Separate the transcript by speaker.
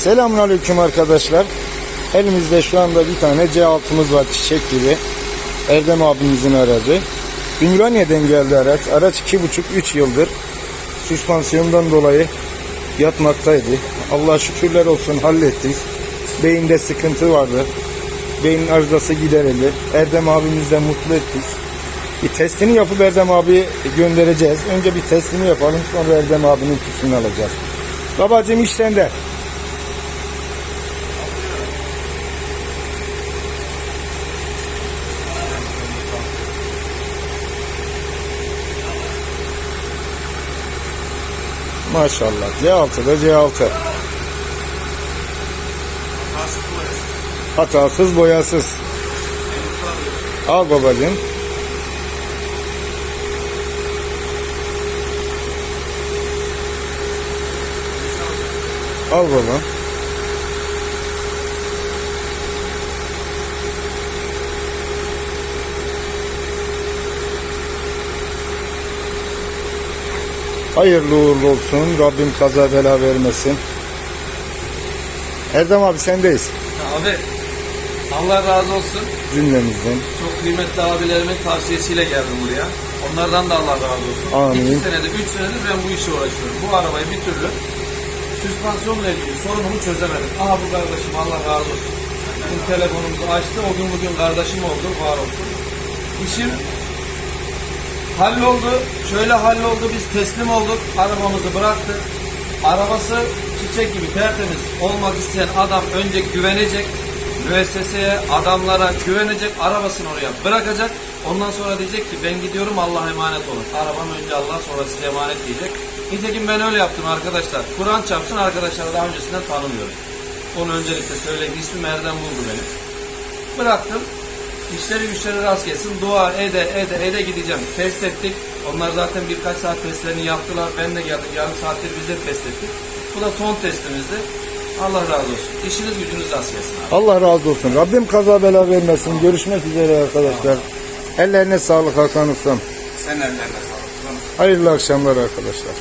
Speaker 1: Selamünaleyküm arkadaşlar. Elimizde şu anda bir tane C6'mız var çiçek gibi. Erdem abimizin aracı. Ümraniye'den geldi araç. Araç 2,5-3 yıldır süspansiyondan dolayı yatmaktaydı. Allah şükürler olsun hallettik. Beyinde sıkıntı vardı. Beyin arızası giderildi. Erdem abimiz de mutlu ettik. Bir testini yapıp Erdem abi göndereceğiz. Önce bir testini yapalım sonra Erdem abinin fikrini alacağız. Babacım iş sende. Maşallah. C6'da C6. Hatasız boyasız. Al babacığım. Al baba. Hayırlı uğurlu olsun. Rabbim kaza bela vermesin. Erdem abi sendeyiz.
Speaker 2: Abi Allah razı olsun.
Speaker 1: Cümlemizden.
Speaker 2: Çok kıymetli abilerimin tavsiyesiyle geldim buraya. Onlardan da Allah razı olsun.
Speaker 1: Amin.
Speaker 2: İki senedir, üç senedir ben bu işe uğraşıyorum. Bu arabayı bir türlü süspansiyonla ilgili sorunumu çözemedim. Aha bu kardeşim Allah razı olsun. Bizim telefonumuzu açtı. O gün bugün kardeşim oldu. Var olsun. İşim halloldu. Şöyle halloldu. Biz teslim olduk. Arabamızı bıraktık. Arabası çiçek gibi tertemiz olmak isteyen adam önce güvenecek. Müesseseye, adamlara güvenecek. Arabasını oraya bırakacak. Ondan sonra diyecek ki ben gidiyorum Allah'a emanet olun. Arabam önce Allah sonra size emanet diyecek. Nitekim ben öyle yaptım arkadaşlar. Kur'an çarpsın arkadaşları daha öncesinden tanımıyorum. Onu öncelikle söyleyeyim. İsmim Erdem Buldu benim. Bıraktım. İşleri güçleri rast gelsin. Dua ede ede ede gideceğim. Test ettik. Onlar zaten birkaç saat testlerini yaptılar. Ben de geldim. Yarım saattir biz de test ettik. Bu da son testimizdi. Allah razı olsun. İşiniz gücünüz rast gelsin abi.
Speaker 1: Allah razı olsun. Rabbim kaza bela vermesin. Görüşmek üzere arkadaşlar. Ellerine sağlık Hakan Ustam.
Speaker 2: Sen ellerine sağlık.
Speaker 1: Hayırlı akşamlar arkadaşlar.